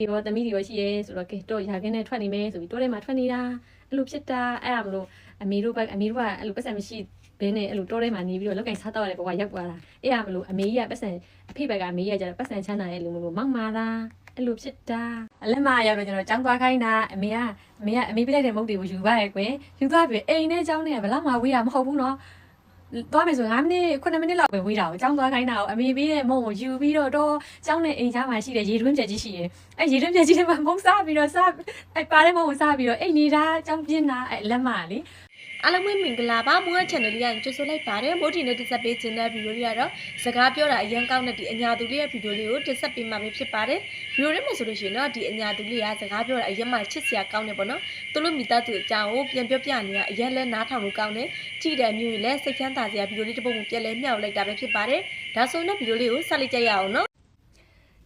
ဒီတော့သမီးတွေရောရှိရဲဆိုတော့ကဲတော့ရာခင်းနဲ့ထွက်နေမယ်ဆိုပြီးတော့ထဲမှာထွက်နေတာအဲ့လိုဖြစ်တာအဲ့ဒါမလို့အမေတို့ဘက်အမေတို့ကအဲ့လိုပတ်စံမရှိဘဲနဲ့အဲ့လိုတော့ထဲမှာနေပြီးတော့လောက်ကင်စားတော့ရတဲ့ဘဝရောက်သွားတာအဲ့ဒါမလို့အမေကြီးကပတ်စံအဖေဘက်ကအမေကြီးကကျတော့ပတ်စံချမ်းသာရဲ့လူမလို့မောက်မာတာအဲ့လိုဖြစ်တာအလက်မရောက်တော့ကျွန်တော်ចောင်းသွားခိုင်းတာအမေကအမေကအမေပြလိုက်တဲ့မုတ်တွေကိုယူပါရဲ့ကွယ်ယူသွားပြီအိမ်နဲ့ចောင်းနဲ့ဘယ်တော့မှဝေးရမဟုတ်ဘူးနော် သွားမယ်ဆို9မိနစ်9မိနစ်လောက်ပဲဝေးတာကိုအကြောင်းသွားခိုင်းတာကိုအမေပေးတဲ့မုံကိုယူပြီးတော့တော့ကျောင်းနဲ့အိမ်သားမှာရှိတဲ့ရေတွင်းပြက်ကြီးရှိရဲ့အဲရေတွင်းပြက်ကြီးထဲမှာမုံစားပြီးတော့စားအဲပါတဲ့မုံကိုစားပြီးတော့အိမ်နေတာကျောင်းပြင်းတာအဲလက်မလေ အားလုံးပဲမင်္ဂလာပါမိုးရ channel လေးကကြိုဆိုလိုက်ပါတယ်မိုးတီနဲ့တက်ဆက်ပေးခြင်းတဲ့ဗီဒီယိုလေးကတော့စကားပြောတာအရင်ကောင်းတဲ့ဒီအညာသူလေးရဲ့ဗီဒီယိုလေးကိုတက်ဆက်ပေးမှာပဲဖြစ်ပါတယ်ဗီဒီယိုလေးမှာဆိုလို့ရှိရင်တော့ဒီအညာသူလေးကစကားပြောတာအရင်မှချစ်စရာကောင်းတယ်ပေါ့နော်သူတို့မိသားစုအကြောင်းကိုပြန်ပြောပြနေတာအရင်လဲနားထောင်လို့ကောင်းတယ်ကြည့်တဲ့မျိုးကြီးလဲစိတ်ချမ်းသာစရာဗီဒီယိုလေးတစ်ပုဒ်ကိုပြန်လဲမြောက်လိုက်တာပဲဖြစ်ပါတယ်ဒါဆိုတော့ဗီဒီယိုလေးကိုဆက်လိုက်ကြရအောင်နော်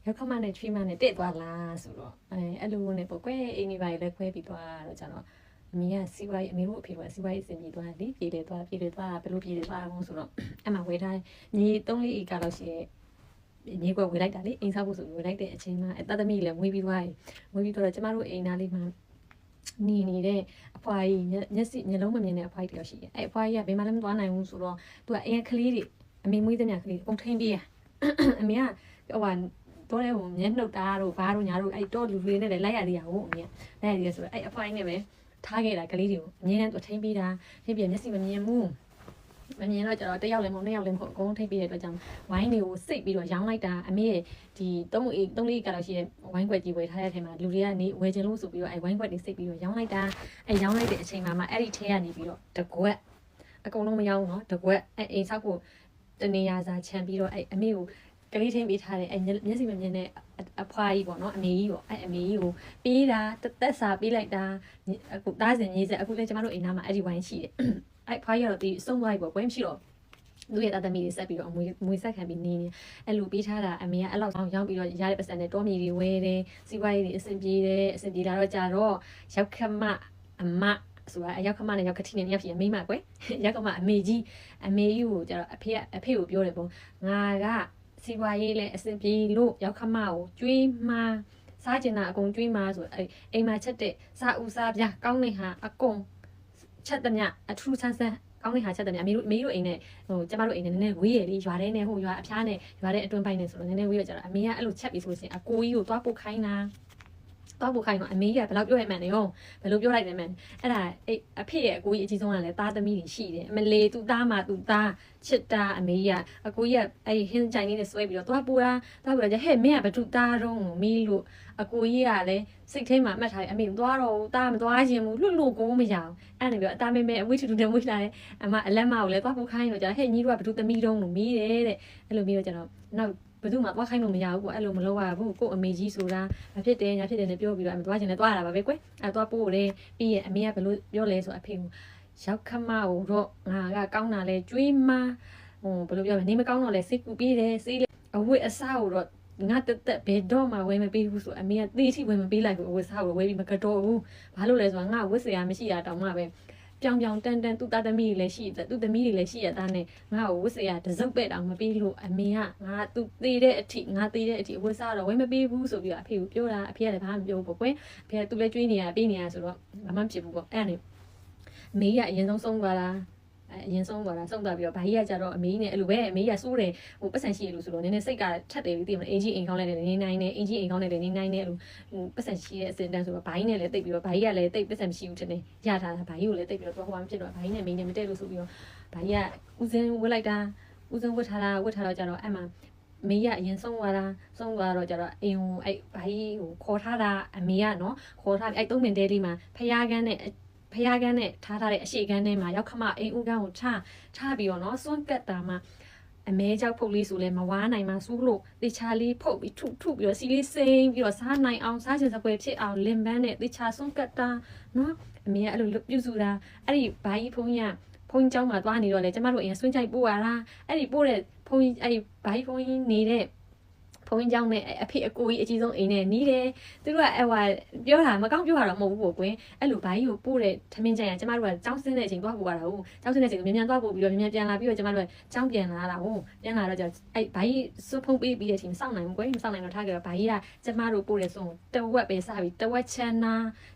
ရောက်ခမနဲ့ tree မနဲ့တက်သွားလားဆိုတော့အဲအဲ့လိုနဲ့ပေါ့ကွယ်အိမ်နေပါလေခွဲပြီးသွားတော့ကျတော့ အမေကစီးပွားရေးအမေတို့အဖေကစီးပွားရေးအဆင်ပြေသွားတယ်ပြေတယ်သွားပြေတယ်သွားဘယ်လိုပြေတယ်သွားအောင်ဆိုတော့အမှဝေထားညီ3လေးဧကလောက်ရှိရဲ့ညီကွယ်ဝေလိုက်တာလေအိမ်ဆောက်ဖို့ဆိုဝေလိုက်တဲ့အချိန်မှာအတသမီးလည်းမွေးပြီးသွားပြီမွေးပြီးတော့ကျမတို့အိမ်သားလေးမှာနေနေတဲ့အဖွားကြီးမျက်စိမျက်လုံးမမြင်တဲ့အဖွားကြီးတယောက်ရှိတယ်အဲ့အဖွားကြီးကဘယ်မှလည်းမသွားနိုင်ဘူးဆိုတော့သူကအိမ်ကလေးတွေအမေမွေးတဲ့မြကလေးပုံထိန်ပေးရအမေကဟိုဟာတော့လေဟိုမျက်နှုတ်သားတို့ဘာတို့ညာတို့အဲ့တော့လူတွေနဲ့လည်းလိုက်ရသေးရဟုတ်အမေကလိုက်ရသေးရဆိုတော့အဲ့အဖွားကြီးနဲ့ပဲ ထားခဲ့တာကလေးတွေကိုအငြင်းတန်းသူထိန်ပေးတာထိန်ပြီးမျက်စိမမြင်ဘူးမမြင်တော့ကျတော့တယောက်လည်းမဟုတ်နှစ်ယောက်လည်းမဟုတ်အကုန်လုံးထိပ်ပြီးတဲ့အတွက်ကြောင့်ဝိုင်းတွေကိုစိတ်ပြီးတော့ရောင်းလိုက်တာအမေရဲ့ဒီ3အေး3လေးကတော့ရှိတဲ့ဝိုင်းခွက်ကြီးဝယ်ထားတဲ့အချိန်မှာလူတွေကနေဝယ်ချင်လို့ဆိုပြီးတော့အဲဝိုင်းခွက်တွေစိတ်ပြီးတော့ရောင်းလိုက်တာအဲရောင်းလိုက်တဲ့အချိန်မှာမှအဲ့ဒီထဲကနေပြီးတော့တကွက်အကုန်လုံးမရောင်းတော့တကွက်အဲအိမ်ဆောက်ကိုတနေရာစာခြံပြီးတော့အဲအမေကိုကလေးထင်းပေးထားတဲ့အဲမျက်စိမမြင်တဲ့ အဖွားကြီးပေါ့နော်အမေကြီးပေါ့အဲအမေကြီးကိုပေးတာတက်တက်စာပေးလိုက်တာအခုတားစင်ရေးစက်အခုလည်းကျမတို့အိမ်သားမှာအဲ့ဒီဝိုင်းရှိတယ်အဲ့ဖွားကြီးကတော့ဒီစုံသွားပြီပေါ့ဘွဲမရှိတော့သူ့ရဲ့တာသမီတွေဆက်ပြီးတော့အမွေမွေဆက်ခံပြီးနေနေအဲ့လိုပေးထားတာအမေကအဲ့လောက်အောင်ရောက်ပြီးတော့ရတဲ့ပတ်စံနဲ့တောမြေတွေဝဲတယ်စီးပွားရေးတွေအဆင်ပြေတယ်အဆင်ပြေလာတော့ကြာတော့ရောက်ခမအမဆိုတာအရောက်ခမနဲ့ရောက်ခတိနဲ့ရောက်ဖြစ်အမေမကွယ်ရောက်ခမအမေကြီးအမေကြီးကိုကျတော့အဖေကအဖေကိုပြောတယ်ပေါ့ငါက စီးပွားရေးလည်းအဆင်ပြေလို့ရောက်ခမကိုကျွေးမှာစားကျင်တာအကုန်ကျွေးမှာဆိုအဲ့အိမ်မှာချက်တဲ့စားဦးစားပြကောင်းနေဟာအကုန်ချက်တဲ့မြအထူးဆန်းဆန်းကောင်းနေဟာချက်တဲ့မြအမေတို့အမေတို့အိမ်နဲ့ဟိုကျမတို့အိမ်နဲ့နည်းနည်းဝေးရလေရွာထဲနဲ့ဟိုရွာအဖျားနဲ့ရွာထဲအတွင်းပိုင်းနဲ့ဆိုတော့နည်းနည်းဝေးရကြတော့အမေကအဲ့လိုချက်ပြီးဆိုလို့ရှိရင်အကိုကြီးကိုသွားပုတ်ခိုင်းတာ သွားပုတ်ခိုင်းတော့အမေကြီးကဘယ်လောက်ပြောရမှန်းလဲဟုတ်ဘယ်လိုပြောလိုက်လဲမှန်းအဲ့ဒါအဲ့အဖေရဲ့အကိုကြီးအကြီးဆုံးကလည်းသားသမီးတွေရှိတယ်အမလေးသူသားမှသူသားချစ်တာအမေကြီးကအကိုကြီးကအဲ့ဟင်းကြိုင်လေးနဲ့ဆွဲပြီးတော့သွားပူတာသွားပူတာကျဟဲ့မင်းကဘသူသားတော့မီးလို့အကိုကြီးကလည်းစိတ်ထဲမှာမှတ်ထားတယ်အမေမသွားတော့ဘူးသားမသွားခြင်းဘူးလှုပ်လို့ကိုမရအောင်အဲ့ဒါပြီးတော့အသားမဲမဲအဝိထူထူနဲ့ဝိလာတယ်အမအလက်မကိုလည်းသွားပို့ခိုင်းတော့ကြာဟဲ့ညီတို့ကဘသူသမီးတုံးလို့မီးတယ်တဲ့အဲ့လိုမျိုးတော့ကျတော့နောက် ဘသူမှသွားခိုင်းလို့မရဘူးပေါ့အဲ့လိုမလုပ်ရဘူးကို့အမေကြီးဆိုတာမဖြစ်တယ်ညာဖြစ်တယ်နဲ့ပြောပြီးတော့အမေသွားချင်တယ်သွားရတာပါပဲကွယ်အဲ့သွားပို့တယ်ပြီးရင်အမေကဘလို့ပြောလဲဆိုအဖေကရောက်ခမကိုတော့ငါကကောင်းတာလဲကျွေးမဟိုဘယ်လိုပြောမလဲနေမကောင်းတော့လဲစိတ်ကူပြီးတယ်စိတ်အဝတ်အစားကိုတော့ငါတက်တက်ဘယ်တော့မှဝယ်မပေးဘူးဆိုအမေကသေချီဝယ်မပေးလိုက်ဘူးအဝတ်စားကိုဝယ်ပြီးမကတော့ဘူးဘာလို့လဲဆိုတော့ငါဝတ်စရာမရှိတာတောင်မှပဲ ပြောင်ပြောင်တန်တန်သူ့သားသမီးတွေလည်းရှိတယ်သူ့သမီးတွေလည်းရှိရတာနဲ့ငါ့ကိုဝတ်စရာတစုပ်ပဲ့တောင်မပေးလို့အမေကငါသူသေးတဲ့အထိငါသေးတဲ့အထိဝတ်စားတော့ဝယ်မပေးဘူးဆိုပြီးတော့အဖေကိုပြောတာအဖေကလည်းဘာမှမပြောဘူးပေါ့ကွယ်အဖေကသူလည်းကျွေးနေရပေးနေရဆိုတော့ဘာမှမဖြစ်ဘူးပေါ့အဲ့ဒါနဲ့အမေကအရင်ဆုံးဆုံးသွားတာ အရင်ဆုံးသွားတာဆုံးသွားပြီးတော့ဘာကြီးကကြတော့အမေကြီးနဲ့အဲ့လိုပဲအမေကြီးကစိုးတယ်ဟိုပတ်စံရှိရလို့ဆိုတော့နည်းနည်းစိတ်ကထက်တယ်ပြီးသိမလားအင်ကြီးအိမ်ကောင်းလည်းနေနိုင်တယ်အင်ကြီးအိမ်ကောင်းလည်းနေနိုင်တယ်အဲ့လိုဟိုပတ်စံရှိတဲ့အစင်တန်းဆိုတော့ဘာကြီးနဲ့လည်းတိတ်ပြီးတော့ဘာကြီးကလည်းတိတ်ပတ်စံမရှိဘူးထင်တယ်ရထားတာဘာကြီးကိုလည်းတိတ်ပြီးတော့တော့ဟိုမှဖြစ်တော့ဘာကြီးနဲ့မင်းနဲ့မတည့်လို့ဆိုပြီးတော့ဘာကြီးကဦးစင်းဝတ်လိုက်တာဦးစင်းဝတ်ထားတာဝတ်ထားတော့ကြတော့အဲ့မှာမေကအရင်ဆုံးသွားတာဆုံးသွားတော့ကြတော့အိမ်ကိုအဲ့ဘာကြီးကိုခေါ်ထားတာအမေကနော်ခေါ်ထားပြီးအဲ့သုံးပင်တဲလေးမှာဖျားကန်းနဲ့ ဖျားကန်းနဲ့ထားထားတဲ့အရှိကန်းထဲမှာရောက်ခမအိမ်ဦးကန်းကိုထားထားပြီးတော့နော်စွန့်ကတ်တာမှာအမဲကြောက်ဖုတ်လေးဆိုလဲမဝါနိုင်မှစူးလို့တေချာလေးဖုတ်ပြီးထုထုပြီးတော့စီလေးစိမ့်ပြီးတော့စားနိုင်အောင်စားချင်စပွဲဖြစ်အောင်လင်ပန်းနဲ့တေချာစွန့်ကတ်တာနော်အမေကအဲ့လိုပြုစုတာအဲ့ဒီဘာကြီးဖုန်းကြီးကဖုန်းเจ้าမှာသွားနေတော့လေကျမတို့အရင်ဆွန့်ချိုက်ပို့ရတာအဲ့ဒီပို့တဲ့ဖုန်းကြီးအဲ့ဒီဘာကြီးဖုန်းကြီးနေတဲ့ ဖုန်းကြောင်းနဲ့အဖေအကိုကြီးအကြီးဆုံးအိမ်နဲ့နီးတယ်သူတို့ကအဲ့ဟိုပြောတာမကောင်းပြောတာတော့မဟုတ်ဘူးပေါ့ကွင်းအဲ့လိုဘာကြီးကိုပို့တဲ့ထမင်းကြံရကျမတို့ကကြောင်းစင်းတဲ့အချိန်သွားပို့ရတာဟုတ်ကြောင်းစင်းတဲ့အချိန်မြန်မြန်သွားပို့ပြီးတော့မြန်မြန်ပြန်လာပြီးတော့ကျမတို့ကကြောင်းပြန်လာတာဟုတ်ပြန်လာတော့ကျအဲ့ဘာကြီးစွဖုံးပေးပြီးတဲ့အချိန်မစောင့်နိုင်ဘူးကွင်းမစောင့်နိုင်တော့ထားကြတော့ဘာကြီးကကျမတို့ပို့တဲ့ဆုံးတဝက်ပဲစပြီးတဝက်ချန်နာ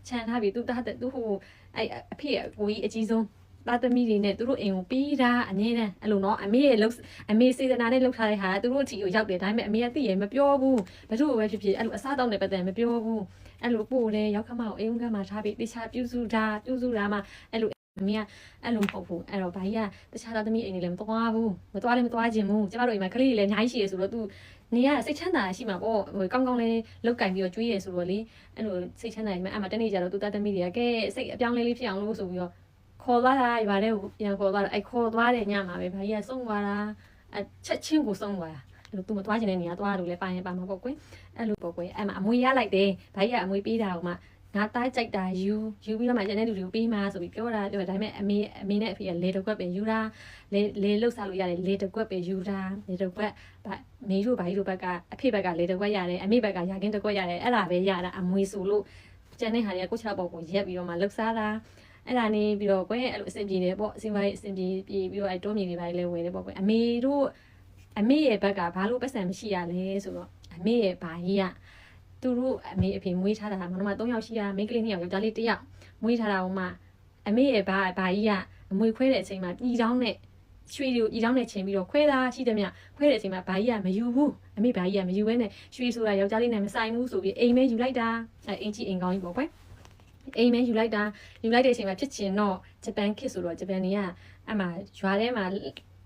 ချန်ထားပြီးသူသားသူဟိုအဲ့အဖေအကိုကြီးအကြီးဆုံး သားသမီးတွေနဲ့သူတို့အိမ်ကိုပြီးတာအနေနဲ့အဲ့လိုနော်အမေရဲ့လှုပ်အမေစေတနာနဲ့လှုပ်ထားတဲ့ဟာသူတို့အထီကိုရောက်တယ်ဒါပေမဲ့အမေကသိရမပြောဘူးဘယ်သူ့ကိုပဲဖြစ်ဖြစ်အဲ့လိုအစားတောက်နေပတ်သက်မပြောဘူးအဲ့လိုပို့တယ်ရောက်ခမအောင်အိမ်ကမှထားပြီးတခြားပြုစုတာပြုစုတာမှအဲ့လိုအမေကအဲ့လိုမဟုတ်ဘူးအဲ့တော့ဘာကြီးကတခြားသားသမီးအိမ်တွေလည်းမသွားဘူးမသွားလည်းမသွားခြင်းဘူးကျမတို့အိမ်မှာကလေးတွေလည်းအများကြီးရှိရဆိုတော့သူနေရစိတ်ချမ်းသာရှိမှာပေါ့ဟိုကောင်းကောင်းလေးလောက်ကင်ပြီးတော့ကျွေးရဆိုတော့လေအဲ့လိုစိတ်ချမ်းသာရင်အဲ့မှာတနေ့ကျတော့သူသားသမီးတွေကကဲစိတ်အပြောင်းလဲလေးဖြစ်အောင်လို့ဆိုပြီးတော့ ခေါ်သွားတာရွာတဲ့ကိုပြန်ခေါ်သွားတာအဲ့ခေါ်သွားတဲ့ညမှာပဲဘာကြီးကဆုံးသွားတာအချက်ချင်းကိုဆုံးသွားတာအဲ့လိုသူမသွားချင်တဲ့နေရာသွားလို့လည်းပါရင်ပါမှာပေါ့ကွယ်အဲ့လိုပေါ့ကွယ်အဲ့မှာအမွေရလိုက်တယ်ဘာကြီးကအမွေပေးတာဟိုမှာငါသားကြိုက်တာယူယူပြီးတော့မှကျန်တဲ့လူတွေကိုပေးမှာဆိုပြီးပြောတာပြောဒါပေမဲ့အမေအမေနဲ့အဖေကလေတစ်ခွက်ပဲယူတာလေလေလှုပ်ရှားလို့ရတယ်လေတစ်ခွက်ပဲယူတာလေတစ်ခွက်ဗမေတို့ဘာကြီးတို့ဘက်ကအဖေဘက်ကလေတစ်ခွက်ရတယ်အမေဘက်ကရာကင်းတစ်ခွက်ရတယ်အဲ့ဒါပဲရတာအမွေဆိုလို့ကျန်တဲ့ဟာတွေကကိုချောက်ပေါ်ကိုရက်ပြီးတော့မှလှုပ်ရှားတာ အဲ့ဒါနေပြီးတော့ကွယ်အဲ့လိုအဆင်ပြေတယ်ပေါ့အဆင်ပြေအဆင်ပြေပြီးပြီးတော့အဲ့တိုးမြေတွေပါလေဝယ်တယ်ပေါ့ကွယ်အမေတို့အမေရဲ့ဘက်ကဘာလို့ပတ်စံမရှိရလဲဆိုတော့အမေရဲ့ဘာကြီးကသူတို့အမေအဖေမွေးထားတာမနမ3ယောက်ရှိတာမိန်းကလေး2ယောက်ယောက်ျားလေး1ယောက်မွေးထားတာဟိုမှာအမေရဲ့ဘာဘာကြီးကအမွေခွဲတဲ့အချိန်မှာပြည်တောင်းနဲ့ရွှေတွေကိုပြည်တောင်းနဲ့ချိန်ပြီးတော့ခွဲတာရှိတယ်မြခွဲတဲ့အချိန်မှာဘာကြီးကမယူဘူးအမေဘာကြီးကမယူဘဲနဲ့ရွှေဆိုတာယောက်ျားလေးနဲ့မဆိုင်ဘူးဆိုပြီးအိမ်မဲယူလိုက်တာအဲအင်ကြီးအိမ်ကောင်းကြီးပေါ့ကွယ် အိမ်မဲယူလိုက်တာယူလိုက်တဲ့အချိန်မှာဖြစ်ချင်တော့ဂျပန်ခစ်ဆိုတော့ဂျပန်တွေကအမှရွာထဲမှာ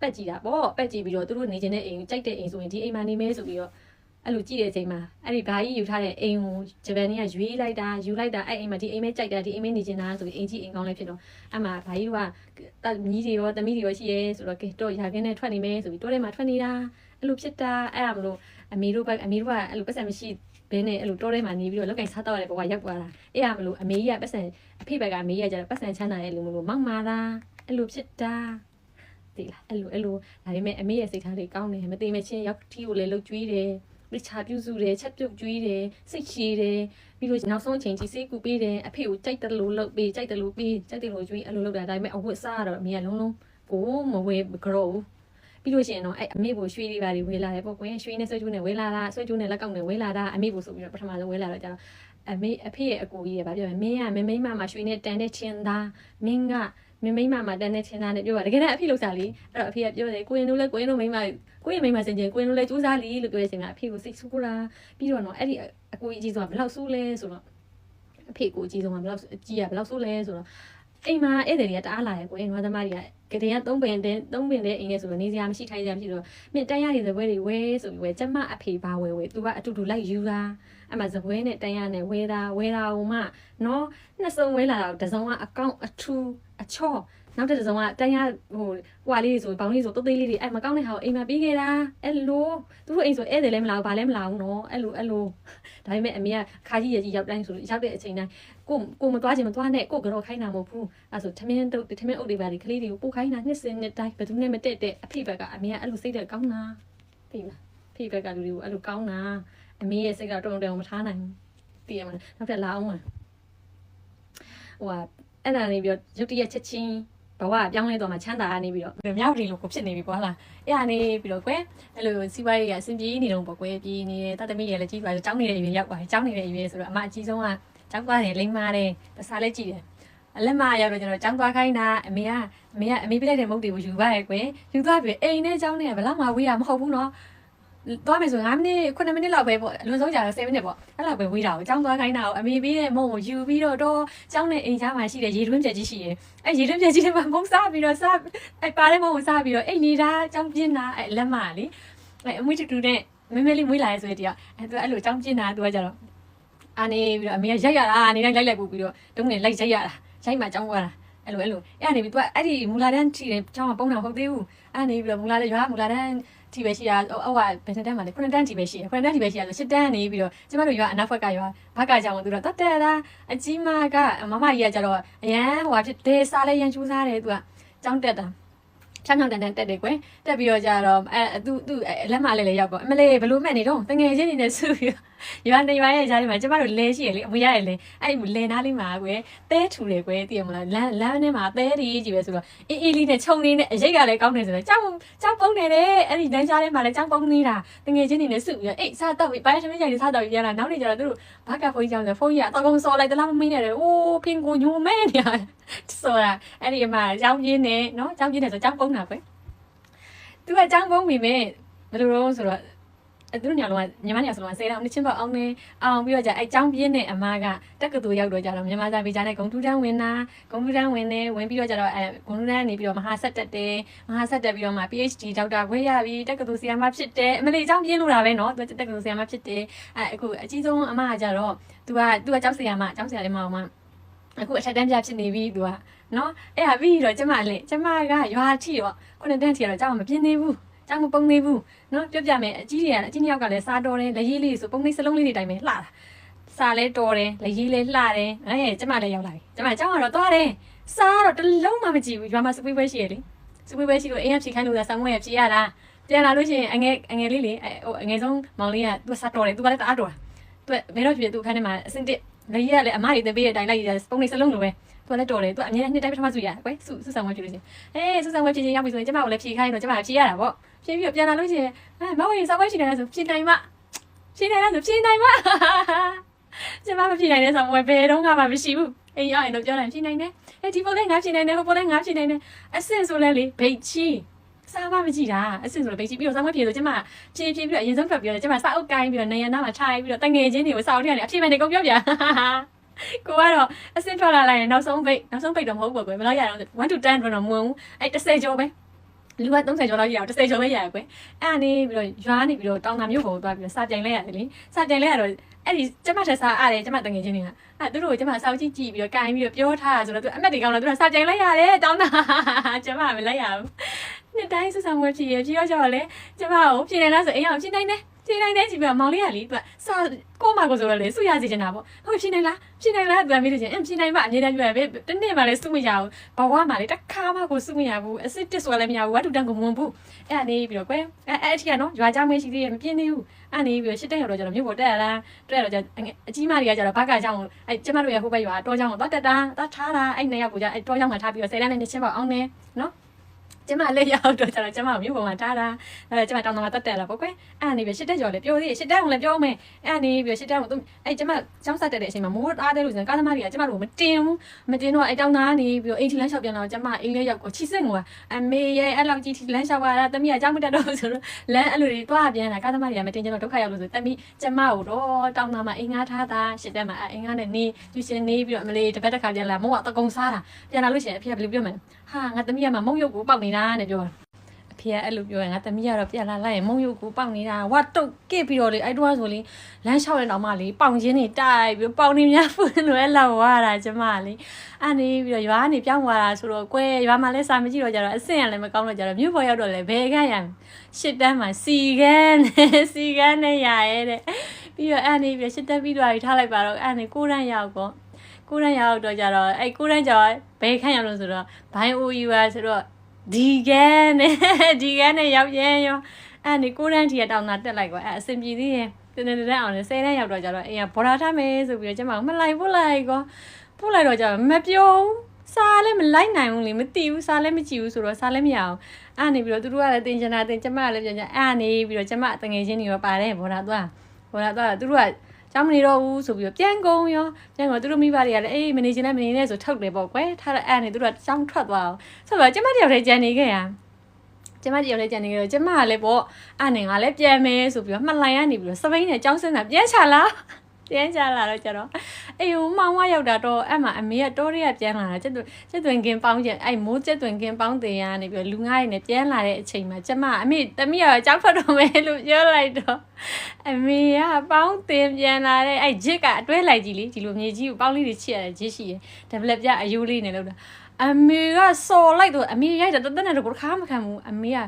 ပက်ကြည့်တာပေါ့ပက်ကြည့်ပြီးတော့သူတို့နေခြင်းတဲ့အိမ်ကြိုက်တဲ့အိမ်ဆိုရင်ဒီအိမ်မှာနေမဲဆိုပြီးတော့အဲ့လိုကြည့်တဲ့အချိန်မှာအဲ့ဒီဘာကြီးယူထားတဲ့အိမ်ကိုဂျပန်တွေကရွေးလိုက်တာယူလိုက်တာအဲ့အိမ်မှာဒီအိမ်မဲကြိုက်တာဒီအိမ်မဲနေချင်တာဆိုပြီးအိမ်ကြီးအိမ်ကောင်းလေးဖြစ်တော့အဲ့မှာဘာကြီးကတမြည်တွေရောသမီးတွေရောရှိရဲဆိုတော့ကဲတော့ရာခင်းနဲ့ထွက်နေမယ်ဆိုပြီးတိုးထဲမှာထွက်နေတာအဲ့လိုဖြစ်တာအဲ့ဒါမလို့အမေတို့ဘက်အမေတို့ကအဲ့လိုပတ်စံမရှိ ဘဲနဲ့အဲ့လိုတိုးထဲမှာနေပြီးတော့လောက်ကင်စားတော့တဲ့ဘဝရောက်သွားတာအဲ့ဒါမလို့အမေကြီးကပတ်စံအဖေဘက်ကအမေကြီးကကျတော့ပတ်စံချမ်းသာတဲ့လူမလို့မောက်မာတာအဲ့လိုဖြစ်တာဒီလားအဲ့လိုအဲ့လိုဒါပေမဲ့အမေရဲ့စိတ်ထားတွေကောင်းတယ်မသိမချင်းရောက်ထီကိုလည်းလှုပ်ကြွေးတယ်တခြားပြုစုတယ်ချက်ပြုတ်ကျွေးတယ်စိတ်ရှည်တယ်ပြီးလို့နောက်ဆုံးအချိန်ကြီးစေးကူပေးတယ်အဖေကိုကြိုက်တယ်လို့လုပ်ပေးကြိုက်တယ်လို့ပေးကြိုက်တယ်လို့ကျွေးအဲ့လိုလုပ်တာဒါပေမဲ့အဝတ်စားကတော့အမေကလုံးလုံးကိုမဝေကြောဘူး ပြီးလို့ရှိရင်တော့အဲ့အမေကိုရွှေတွေပါတွေဝေလာတယ်ပေါ့ကွယ်ရွှေနဲ့ဆွဲကျိုးနဲ့ဝေလာတာဆွဲကျိုးနဲ့လက်ကောက်နဲ့ဝေလာတာအမေကိုဆိုပြီးတော့ပထမဆုံးဝေလာတော့ကျတော့အမေအဖေရဲ့အကိုကြီးရဲ့ဗာပြောမယ်မင်းကမမိမမှာရွှေနဲ့တန်တဲ့ချင်းသားမင်းကမမိမမှာတန်တဲ့ချင်းသားနဲ့ပြောတာတကယ်တော့အဖေလောက်စားလေအဲ့တော့အဖေကပြောတယ်ကိုရင်တို့လည်းကိုရင်တို့မိမကိုရင်မိမစင်ချင်းကိုရင်တို့လည်းစူးစမ်းလီလို့ပြောတဲ့အချိန်မှာအဖေကိုစိတ်ဆူတာပြီးတော့နော်အဲ့ဒီအကိုကြီးအကြီးဆုံးကဘယ်လောက်ဆိုးလဲဆိုတော့အဖေကိုအကြီးဆုံးကဘယ်လောက်အကြီးကဘယ်လောက်ဆိုးလဲဆိုတော့ အိမ်မှာဧည့်သည်တွေကတအားလာတယ်ကိုအိမ်နွားသမားတွေကကတည်းကသုံးပင်တဲ့သုံးပင်တဲ့အိမ်နဲ့ဆိုတော့နေစရာမရှိထိုင်စရာမရှိတော့မင်းတန်းရတဲ့ဇပွဲတွေဝဲဆိုပြီးဝဲကျမအဖေပါဝဲဝဲသူကအတူတူလိုက်ယူတာအမှဇပွဲနဲ့တန်းရနဲ့ဝဲတာဝဲတာဟိုမှနော်နှစ်စုံဝဲလာတော့တစ်စုံကအကောင့်အထူအချော့ နောက်တစ်စုံကတန်းရဟိုဟွာလေးဆိုပေါင်းလေးဆိုတုတ်သေးလေးတွေအဲ့မကောင်းတဲ့ဟာကိုအိမ်မှာပြီးခဲ့တာအဲ့လိုသူတို့အိမ်ဆိုဧည့်သည်လည်းမလာဘူးဘာလည်းမလာဘူးနော်အဲ့လိုအဲ့လိုဒါပေမဲ့အမေကခါကြီးရကြီးရောက်တိုင်းဆိုလို့ရောက်တဲ့အချိန်တိုင်းကိုကိုမသွားချင်မသွားနဲ့ကိုကတော့ခိုင်းတာမဟုတ်ဘူးအဲဆိုထမင်းတုတ်ထမင်းအုပ်တွေပါလေကလေးတွေကိုပို့ခိုင်းတာနှစ်စင်နှစ်တိုင်းဘယ်သူနဲ့မတက်တဲ့အဖေဘက်ကအမေကအဲ့လိုစိတ်ဓာတ်ကောင်းတာပြီလားဖေဘက်ကလူတွေကိုအဲ့လိုကောင်းတာအမေရဲ့စိတ်ကတုံတုံမထားနိုင်ဘူးသိရမလားနောက်ထပ်လာအောင်ပါဟိုကအဲ့ဒါနေပြီးတော့ရုတ်တရက်ချက်ချင်း ဘဝပြောင်းလဲတော့မှချမ်းသာရနေပြီးတော့မြောက်ဒီလိုကိုဖြစ်နေပြီကွာလားအဲ့ဟာနေပြီးတော့ကွယ်အဲ့လိုစီးပွားရေးကအဆင်ပြေနေတော့ပေါ့ကွယ်ပြေးနေတဲ့တတ်သမီးတွေလည်းကြီးပါကျောင်းနေတဲ့အရွယ်ရောက်သွားတယ်ကျောင်းနေတဲ့အရွယ်ဆိုတော့အမအကြီးဆုံးကကျောင်းသွားတယ်လိမ့်မာတယ်တစားလည်းကြည့်တယ်အလက်မရောက်တော့ကျွန်တော်ကျောင်းသွားခိုင်းတာအမေကအမေကအမေပြလိုက်တဲ့မုတ်တွေကိုယူပါရဲ့ကွယ်ယူသွားပြီအိမ်နဲ့ကျောင်းနဲ့ဘယ်တော့မှဝေးရမဟုတ်ဘူးနော် သွားမယ်ဆို9မိနစ်9မိနစ်လောက်ပဲပေါ့အလွန်ဆုံးကြာတော့10မိနစ်ပေါ့အဲ့လောက်ပဲဝေးတာကိုကျောင်းသွားခိုင်းတာကိုအမေပေးတဲ့မုံကိုယူပြီးတော့တော့ကျောင်းနဲ့အိမ်ကြားမှာရှိတဲ့ရေတွင်းပြက်ကြီးရှိတယ်အဲ့ရေတွင်းပြက်ကြီးထဲမှာမုံစားပြီးတော့စားအဲ့ပါတဲ့မုံကိုစားပြီးတော့အိမ်နေတာကျောင်းပြင်းတာအဲ့လက်မလေးအဲ့အမွေးတူတူနဲ့မမဲလေးမွေးလာရဲဆိုတဲ့တရားအဲ့သူအဲ့လိုကျောင်းပြင်းတာသူကကြတော့အာနေပြီးတော့အမေကရိုက်ရတာအနေနဲ့လိုက်လိုက်ပို့ပြီးတော့တုံးနေလိုက်ရိုက်ရတာရိုက်မှကျောင်းသွားတာအဲ့လိုအဲ့လိုအဲ့အနေပြီးသူကအဲ့ဒီမူလာတန်းထီတယ်ကျောင်းကပုံတာမဟုတ်သေးဘူးအဲ့နေပြီးတော့မူလာတန်းရွာမူလာတန်း ထီပဲရှိတာအောက်ကဘယ်နှစ်တန်းမှလဲခုနှစ်တန်းထီပဲရှိတယ်ခုနှစ်တန်းထီပဲရှိရဆိုရှစ်တန်းနေပြီးတော့ကျမတို့ရွာအနောက်ဘက်ကရွာဘက်ကကြောင်သူတော့တတ်တယ်လားအကြီးမကမမကြီးကကြတော့အရန်ဟိုဟာဖြစ်ဒေစာလဲရန်ချူးစားတယ်သူကကျောင်းတက်တာချောင်းချောင်းတန်တန်တက်တယ်ကွယ်တက်ပြီးတော့ကြတော့အဲသူသူလက်မလေးလေးရောက်ပေါ့အမလေးဘလို့မှတ်နေတော့တငယ်ချင်းနေနဲ့ဆူပြီး ရွာနေရွာရဲ့ကြားထဲမှာကျမတို့လဲရှိရလေအမရရလေအဲ့လဲနားလေးမှာကွယ်တဲထူတယ်ကွယ်သိရမလားလမ်းလမ်းထဲမှာတဲတီးကြီးပဲဆိုတော့အေးအေးလေးနဲ့ခြုံလေးနဲ့အရိတ်ကလည်းကောင်းနေဆိုတော့ကြောက်ကြောက်ပုံနေတယ်အဲ့ဒီလမ်းကြားထဲမှာလည်းကြောက်ပုံနေတာတငယ်ချင်းနေနဲ့ဆူပြီးတော့အေးစားတော့ပြီးပိုင်းသမီးကြိုင်စားတော့ပြီးရလာနောက်နေကြတော့သူတို့ဘာကဖုန်းကြောင်းဆိုဖုန်းကြီးကတော့ကုန်းစော်လိုက်တလားမမင်းနဲ့တယ်အိုးဖင်ကိုညိုမဲနေရဆိုတာအဲ့ဒီမှာကြောင်းပြင်းနေနော်ကြောင်းပြင်းနေဆိုကြောက်ပုံတာကွယ်သူကကြောင်းပုံပြီမဲ့ဘယ်လိုတော့ဆိုတော့အဲ့ သူတို့ညောင်လုံးကညီမညောင်ဆုံးလုံးက10တောင်နှစ်ချင်းပေါက်အောင်နေအောင်ပြီးတော့ကြာအဲចောင်းပြင်းတဲ့အမကတက္ကသိုလ်ရောက်တော့ကြာတော့မြန်မာစာပေချာနဲ့ဂုံထူးတန်းဝင်တာဂုံထူးတန်းဝင်နေဝင်ပြီးတော့ကြာတော့အဲဂုံထူးတန်းနေပြီးတော့မဟာဆက်တက်တယ်မဟာဆက်တက်ပြီးတော့မှ PhD ဒေါက်တာခွဲရပြီးတက္ကသိုလ်ဆရာမဖြစ်တယ်အမလေးចောင်းပြင်းလို့တာပဲเนาะသူတက္ကသိုလ်ဆရာမဖြစ်တယ်အဲအခုအကြီးဆုံးအမကကြာတော့သူကသူကចောက်ဆရာမចောက်ဆရာလေးမအောင်မှအခုအထက်တန်းပြဖြစ်နေပြီသူကနော်အဲ့ဟာပြီးတော့ကျမလည်းကျမကရွာထိတော့ခုနှစ်တန်းထိတော့ကြောက်မပြင်းသေးဘူး ကြောက်မပုံသေးဘူးနော်ပြောပြမယ်အကြီးတွေကအကြီးနှစ်ယောက်ကလည်းစားတော်တယ်လက်ရည်လေးဆိုပုံလေးစလုံးလေးတွေတိုင်းပဲလှတာစားလဲတော်တယ်လက်ရည်လေးလှတယ်အဲကျမလည်းရောက်လာပြီကျမကြောက်ကတော့သွားတယ်စားတော့တစ်လုံးမှမကြည့်ဘူးရွာမှာစပွေးပွဲရှိရလေစပွေးပွဲရှိလို့အင်းရဖြေခိုင်းလို့သာဆောင်းဝဲရဖြေရတာပြန်လာလို့ရှိရင်အငယ်အငယ်လေးလေဟိုအငယ်ဆုံးမောင်လေးကသူစားတော်တယ်သူကလည်းတအားတော်တာသူဘယ်တော့ဖြစ်သူအခန်းထဲမှာအစင်တစ်လက်ရည်ကလည်းအမတွေတပေးတဲ့အတိုင်းလိုက်ရပုံလေးစလုံးလိုပဲ သူလည်းတော်တယ်သူအမြဲနှစ်တိုင်းပထမစုရကွယ်စုစုဆောင်ဝဲဖြစ်လို့ရှိရင်အေးစုဆောင်ဝဲဖြစ်ချင်းရောက်ပြီဆိုရင်ကျမကိုလည်းဖြေခိုင်းတော့ကျမကဖြေရတာပေါ့ဖြေပြီးတော့ပြန်လာလို့ရှိရင်အဲမဟုတ်ရင်ဆောင်ဝဲရှိတယ်ဆိုဖြေနိုင်မှဖြေနိုင်လားဆိုဖြေနိုင်မှကျမမဖြေနိုင်တဲ့ဆောင်ဝဲဘယ်တော့မှမရှိဘူးအေးရရင်တော့ပြောလိုက်ဖြေနိုင်တယ်အဲဒီပုံလေးငါဖြေနိုင်တယ်ဟိုပုံလေးငါဖြေနိုင်တယ်အဆင့်ဆိုလဲလေဘိတ်ချီစားမမကြည့်တာအဆင့်ဆိုတော့ဘိတ်ချီပြီးတော့ဆောင်ဝဲဖြေဆိုကျမဖြေဖြေပြီးတော့အရင်ဆုံးထွက်ပြီးတော့ကျမစာအုပ်ကိုင်းပြီးတော့နေရနာမှာထိုင်ပြီးတော့တငယ်ချင်းတွေကိုစာအုပ်ထဲကနေအဖြေမှန်တွေကုန်ပြောပြ ကိုကတော့အစင်ထွက်လာလိုက်ရင်နောက်ဆုံးဘိတ်နောက်ဆုံးဘိတ်တော့မဟုတ်ဘူးကွယ်ဘယ်လောက်ရအောင်1 to 10တော့မဝင်ဘူးအဲ့30ကျော်ပဲလူက30ကျော်လောက်ရအောင်30ကျော်ပဲရရကွယ်အဲ့အနေပြီးတော့ရွာနေပြီးတော့တောင်တာမျိုးကိုသွားပြီးတော့စာပြိုင်လဲရတယ်လေစာပြိုင်လဲရတော့အဲ့ဒီကျမထက်စာအားတယ်ကျမတငယ်ချင်းတွေကအဲ့သူတို့ကိုကျမစောက်ကြည့်ကြည့်ပြီးတော့ကင်ပြီးတော့ပြောထားတာဆိုတော့သူအမက်တွေကောင်းတော့သူကစာပြိုင်လဲရတယ်တောင်းတာကျမမလဲရဘူးနှစ်တိုင်းစဆောင်ဝဲဖြစ်ရဖြစ်ရောကြောက်လေကျမကိုပြင်နေလားဆိုအိမ်အောင်ပြင်နိုင်တယ် ချိန်တိုင်းတိုင်းချိန်ပြမောင်လေးကလေသူကစာကိုမကိုဆိုရလေစုရစီချင်တာပေါ့ဟုတ်ဖြင်းနိုင်လားဖြင်းနိုင်လားသူကမေးလို့ချင်းအင်းဖြင်းနိုင်ပါအနေတိုင်းပြပဲတနေ့မှလည်းစုမရဘူးဘဝမှာလေတစ်ခါမှကိုစုမရဘူးအစစ်တစ်ဆိုလည်းမရဘူးဝတ်တူတန်ကိုမဝင်ဘူးအဲ့အနေပြီးတော့ကွယ်အဲ့အဲ့အထိကနော်ရွာကြောင်းမဲရှိသေးတယ်မပြင်းသေးဘူးအဲ့နေပြီးတော့ရှစ်တက်ရောက်တော့ကျတော့မြို့ပေါ်တက်ရလားတက်ရတော့ကျအကြီးမတွေကကျတော့ဘက်ကကြောင်းအဲ့ကျမတို့ရဲ့ဟိုဘက်ရွာတောကြောင်းကိုသွားတက်တာသွားထားတာအဲ့နေရောက်ကိုကျအဲ့တောကြောင်းမှာထားပြီးတော့ဆယ်တန်းနဲ့နှစ်ချက်ပေါက်အောင်နေနော် ကျမလည်းရောက်တော့ကျတော့ကျမမြို့ပေါ်မှာထားတာအဲ့ကျမတောင်းတမှာတက်တက်လာပေါ့ကွယ်အဲ့နေပြီးရှစ်တက်ကျော်လေပြောသေးရှစ်တက်အောင်လည်းပြောမယ်အဲ့နေပြီးရှစ်တက်အောင်သူအဲ့ကျမကျောင်းဆက်တက်တဲ့အချိန်မှာမိုးအားတယ်လို့ဆိုရင်ကားသမားတွေကကျမတို့မတင်ဘူးမတင်တော့အဲ့တောင်းသားနေပြီးတော့အိမ်ထီလမ်းလျှောက်ပြန်တော့ကျမအိမ်လေးရောက်ကိုချီစစ်ငိုအမေရဲ့အဲ့လောက်ကြီးထီလမ်းလျှောက်ရတာတမီးကကြောက်မတက်တော့ဆိုတော့လမ်းအဲ့လိုတွေတွားပြန်တာကားသမားတွေကမတင်ကြတော့ဒုက္ခရောက်လို့ဆိုတမီးကျမကိုတော့တောင်းသားမှာအိမ်ငါထားတာရှစ်တက်မှာအိမ်ငါနဲ့နေကျူရှင်နေပြီးတော့အမလေးတစ်ပတ်တစ်ခါပြန်လာမိုးကတကုံစားတာပြန်လာလို့ရှိရင်အဖေကဘယ်လိုပြောမလဲဟာငါတမီးကမှမုံရုပ်ကိုပေါက်နေတာနဲ့ပြောတာအဖေကအဲ့လိုပြောရင်ငါသမီးကတော့ပြန်လာလိုက်ရင်မုံရုပ်ကိုပေါက်နေတာဝတ်တုတ်ကစ်ပြီးတော့လေအဲ့တော့ဆိုလေလမ်းလျှောက်တဲ့တောင်မှလေပေါင်ချင်းနေတိုက်ပြီးပေါင်နေများဖွင့်လို့အဲ့လောက်ဝါတာကျမလေအဲ့နေပြီးတော့ရွာကနေပြောင်းသွားတာဆိုတော့ကွဲရွာမှာလည်းစာမကြည့်တော့ကြတော့အဆင့်ရလည်းမကောင်းတော့ကြတော့မြို့ပေါ်ရောက်တော့လေဘယ်ကရရှစ်တန်းမှာစီကန်းနဲ့စီကန်းနဲ့ရရဲတဲ့ပြီးတော့အဲ့နေပြီးရှစ်တက်ပြီးတော့ထားလိုက်ပါတော့အဲ့နေကိုရန်ရောက်ကောကိုရန်ရောက်တော့ကြတော့အဲ့ကိုရန်ကြောင့်ဘယ်ခန့်ရောက်လို့ဆိုတော့ဘိုင်းအိုယူပါဆိုတော့ ဒီကန်းနဲ့ဒီကန်းနဲ့ရောက်ရဲရောအဲ့ဒီကိုရန်တီကတောင်းတာတက်လိုက်ကွာအဲ့အဆင်ပြေသေးရဲ့တင်းတင်းတင်းအောင်လေ10တန်းရောက်တော့ကြတော့အိမ်ကဘော်ဒါထားမယ်ဆိုပြီးတော့ကျမကမလိုက်ပို့လိုက်ကောပို့လိုက်တော့ကြတော့မပြုံးစားလည်းမလိုက်နိုင်ဘူးလေမသိဘူးစားလည်းမကြည့်ဘူးဆိုတော့စားလည်းမရအောင်အဲ့နေပြီးတော့သူတို့ကလည်းတင်ချင်တာတင်ကျမကလည်းပြန်ကြအဲ့နေပြီးတော့ကျမတငယ်ချင်းတွေရောပါတယ်ဘော်ဒါသွားဘော်ဒါသွားသူတို့က ကျောင်းမနေတော့ဘူးဆိုပြီးတော့ပြန်ကုန်ရောပြန်ကုန်သူတို့မိဘတွေကလည်းအေးမနေချင်လည်းမနေနဲ့ဆိုထုတ်တယ်ပေါ့ကွယ်ထားတဲ့အဲ့နေသူတို့ကကျောင်းထွက်သွားအောင်ဆိုတော့ကျမတယောက်တည်းကြံနေခဲ့ရကျမတယောက်တည်းကြံနေခဲ့တော့ကျမကလည်းပေါ့အဲ့နေငါလည်းပြန်မယ်ဆိုပြီးတော့မှတ်လိုက်ရနေပြီးတော့စပိန်နဲ့ကျောင်းစင်းတာပြန်ချလာ ပြန်ချလာတော့ကျတော့အေးဟိုမောင်မရောက်တာတော့အဲ့မှာအမေကတောတွေကပြန်လာတာကျက်သွကျက်သွင်ကင်းပေါင်းကျအဲ့မိုးကျက်သွင်ကင်းပေါင်းတင်ရနေပြီးတော့လူငါးရည်နဲ့ပြန်လာတဲ့အချိန်မှာကျမအမေတမီးကတော့ကြောက်ထွက်တော့မယ်လို့ပြောလိုက်တော့အမေကပေါင်းတင်ပြန်လာတဲ့အဲ့ဂျစ်ကအတွဲလိုက်ကြီးလေဒီလိုမြေကြီးကိုပေါင်းလေးတွေချစ်ရတဲ့ဂျစ်ရှိရဒဗလက်ပြအယိုးလေးနဲ့လောက်တာ အမေကစော်လိုက်တော့အမေရိုက်တာတသက်နဲ့တော့ကိုခါမခံဘူးအမေက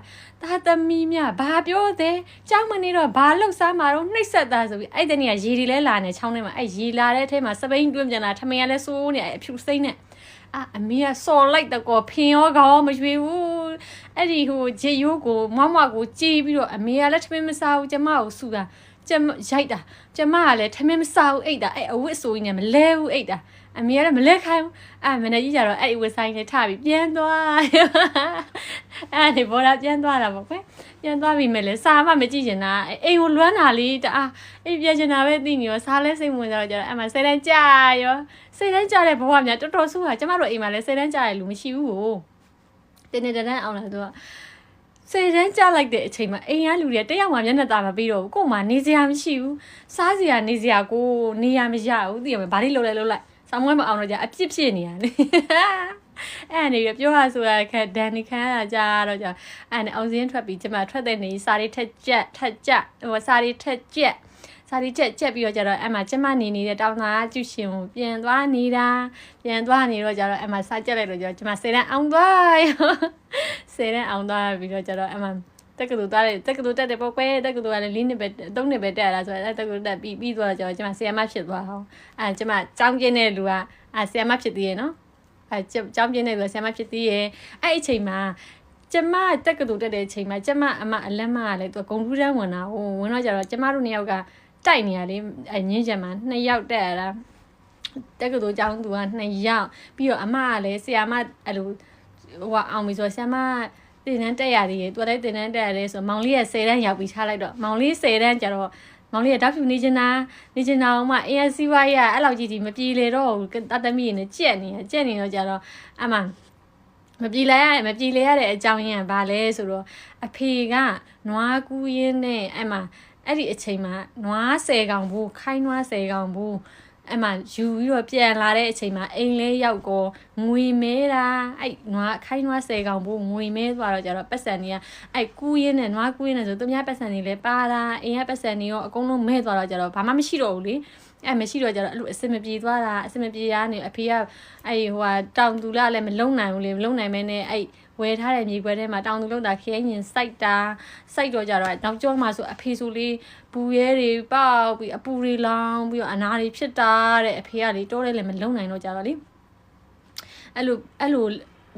တာသမီးမြဘာပြောသေးကြောက်မနေတော့ဘာလှုပ်ရှားမှာတော့နှိပ်ဆက်သားဆိုပြီးအဲ့တနေ့ကရေဒီလဲလာနေချောင်းထဲမှာအဲ့ရေလာတဲ့အထဲမှာစပိန်တွင်းပြန်လာထမင်းကလည်းစိုးနေအဲ့အဖြူစိမ့်နဲ့အာအမေကစော်လိုက်တော့ကောဖင်ရောကောမရွေဘူးအဲ့ဒီဟိုဂျေယိုးကိုမောက်မောက်ကိုကြည်ပြီးတော့အမေကလည်းထမင်းမစားဘူးကျမကိုဆူတာကျမရိုက်တာကျမကလည်းထမင်းမစားဘူးအိတ်တာအဲ့အဝတ်ဆိုရင်လည်းမလဲဘူးအိတ်တာ အမေကလည်းမလဲခိုင်းဘူးအဲ့မနေ့ကြီးကျတော့အဲ့အဝတ်ဆိုင်နဲ့ထပြီးပြန်သွားအဲ့ဒီဘောလာပြန်သွားတာပေါ့ကွယ်ပြန်သွားပြီမဲ့လေစားမှမကြည့်ချင်တာအိမ်ကိုလွမ်းတာလေးတအားအိမ်ပြန်ချင်တာပဲသိနေရောစားလဲစိတ်ဝင်ကြတော့ကျတော့အဲ့မှာစိတ်တိုင်းကြာရောစိတ်တိုင်းကြာတဲ့ဘဝများတော်တော်ဆိုးတာကျမတို့အိမ်မှာလည်းစိတ်တိုင်းကြာတဲ့လူမရှိဘူးကိုတင်းနေတန်းအောင်လာတော့စေတန်းကြလိုက်တဲ့အချိန်မှာအိမ်ကလူတွေကတယောက်မှမျက်နှာตาမပြီးတော့ဘူးကို့မှာနေစရာမရှိဘူးစားစရာနေစရာကိုနေရမရဘူးသိရမလားဘာလို့လုပ်လဲလုပ်လိုက် ဆောင်းမွဲမအောင်တော့ကြအပြစ်ဖြစ်နေရလေအဲ့အနေပြီးပြောရဆိုရခက်ဒန်နီခန်းကကြာတော့ကြာအဲ့အနေအောင်စင်းထွက်ပြီးကျမထွက်တဲ့နေစာရီထက်ကြက်ထက်ကြက်ဟိုစာရီထက်ကြက်စာရီချက်ချက်ပြီးတော့ကြတော့အဲ့မှာကျမနေနေတဲ့တောင်သားကျူရှင်ကိုပြန်သွားနေတာပြန်သွားနေတော့ကြတော့အဲ့မှာစာကြက်လိုက်တော့ကြတော့ကျမစေတန်းအောင်သွားစေတန်းအောင်သွားပြီးတော့ကြတော့အဲ့မှာ တက္ကသိုလ်သွားတယ်တက္ကသိုလ်တက်တယ်ပေါ့ကွယ်တက္ကသိုလ်ကလည်း၄နှစ်ပဲ၃နှစ်ပဲတက်ရတာဆိုတော့အဲတက္ကသိုလ်တက်ပြီးပြီးသွားတော့ကျတော့ကျမဆီယမဖြစ်သွားအောင်အဲကျမကျောင်းပြင်းတဲ့လူကအဲဆီယမဖြစ်သေးရဲ့နော်အဲကျောင်းပြင်းတဲ့လူကဆီယမဖြစ်သေးရဲ့အဲ့အချိန်မှာကျမတက္ကသိုလ်တက်တဲ့အချိန်မှာကျမအမအလက်မကလည်းသူကကွန်ပျူတာဝင်တာဟိုဝင်တော့ကျတော့ကျမတို့နှစ်ယောက်ကတိုက်နေရလေအငင်းချက်မှာနှစ်ယောက်တက်ရတာတက္ကသိုလ်ကျောင်းသူကနှစ်ယောက်ပြီးတော့အမကလည်းဆီယမအဲ့လိုဟိုကအောင်ပြီဆိုတော့ဆ iam တင်တန်းတက်ရသေးတယ်သူကလည်းတင်တန်းတက်ရတယ်ဆိုတော့မောင်လေးက10တန်းရောက်ပြီးထားလိုက်တော့မောင်လေး10တန်းကျတော့မောင်လေးကတောက်ဖြူနေချင်တာနေချင်တာအောင်မှ ANC ဝါးရအဲ့လောက်ကြီးကြီးမပြေလေတော့ဘူးတတ်သမီးနဲ့ကြက်နေကြက်နေတော့ကျတော့အမှမပြေလဲရမပြေလဲရတဲ့အကြောင်းရင်းကဘာလဲဆိုတော့အဖေကနွားကူးရင်းနဲ့အဲ့မှာအဲ့ဒီအချိန်မှာနွား10ကောင်ဘူးခိုင်းနွား10ကောင်ဘူး အဲ့မှာယူပြီးတော့ပြန်လာတဲ့အချိန်မှာအိမ်လဲရောက်ကောငွေမဲတာအဲ့နွားခိုင်းနွားဆယ်ကောင်ဘူးငွေမဲသွားတော့ကြတော့ပတ်စံတွေကအဲ့ကူးရင်းနဲ့နွားကူးရင်းနဲ့ဆိုသူများပတ်စံတွေလည်းပါတာအိမ်ကပတ်စံတွေရောအကုန်လုံးမဲသွားတော့ကြတော့ဘာမှမရှိတော့ဘူးလေအဲ့မရှိတော့ကြတော့အဲ့လိုအစင်မပြေသွားတာအစင်မပြေရနေအဖေကအဲ့ဟိုဟာတောင်သူလာလည်းမလုံနိုင်ဘူးလေမလုံနိုင်မဲနဲ့အဲ့ ဝယ်ထားတဲ့မြေခွဲထဲမှာတောင်သူလုံတာခဲရင်စိုက်တာစိုက်တော့ကြတော့နောက်ကျောမှာဆိုအဖေဆိုလေးပူရဲတွေပေါက်ပြီးအပူတွေလောင်ပြီးတော့အနာတွေဖြစ်တာတဲ့အဖေကလေတိုးတယ်လည်းမလုံနိုင်တော့ကြတော့လေအဲ့လိုအဲ့လို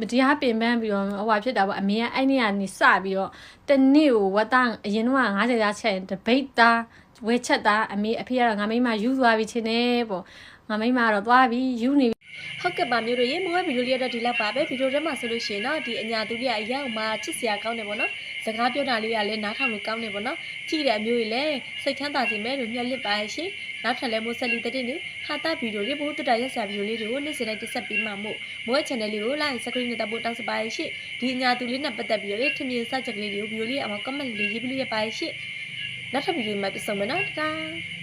မတရားပင်ပန်းပြီးတော့ဟိုဟာဖြစ်တာပေါ့အမေကအဲ့နေ့ကနေစပြီးတော့တနေ့ကိုဝတ်သားအရင်တော့90ရာချက်တပိတ်သားဝဲချက်သားအမေအဖေကတော့ငါမိမယူသွားပြီချင်းနေပေါ့ငါမိမကတော့သွားပြီယူနေ ဟုတ်ကဲ့ပါမျိုးတို့ရေမိုးဗီဒီယိုလေးကတော့ဒီလောက်ပါပဲဗီဒီယိုထဲမှာဆိုလို့ရှိရင်တော့ဒီအညာသူလေးကအရောက်မှချစ်စရာကောင်းတယ်ပေါ့နော်စကားပြောတာလေးကလည်းနားထောင်လို့ကောင်းတယ်ပေါ့နော်ကြည့်တဲ့အမျိုးကြီးလည်းစိတ်ချမ်းသာစေမယ်လို့မျှော်လင့်ပါရဲ့ရှင်နောက်ထပ်လည်းမိုးဆက်လီတဲ့တင်နေဟာတာဗီဒီယိုလေးဘိုးတူတာရက်စရာဗီဒီယိုလေးတွေကိုနေ့စဉ်နဲ့တက်ဆက်ပေးမှာမို့မိုး channel လေးကို like subscribe နဲ့တပ်ဖို့တောင်းဆိုပါရဲ့ရှင်ဒီအညာသူလေးနဲ့ပတ်သက်ပြီးတော့လေထင်မြင်စကြက်ကလေးတွေကိုဗီဒီယိုလေးအမှာ comment လေးရေးပြီးလို့ရပါရဲ့ရှင်နောက်ထပ်ဗီဒီယိုမှာပြန်ဆုံမယ်နော်တတား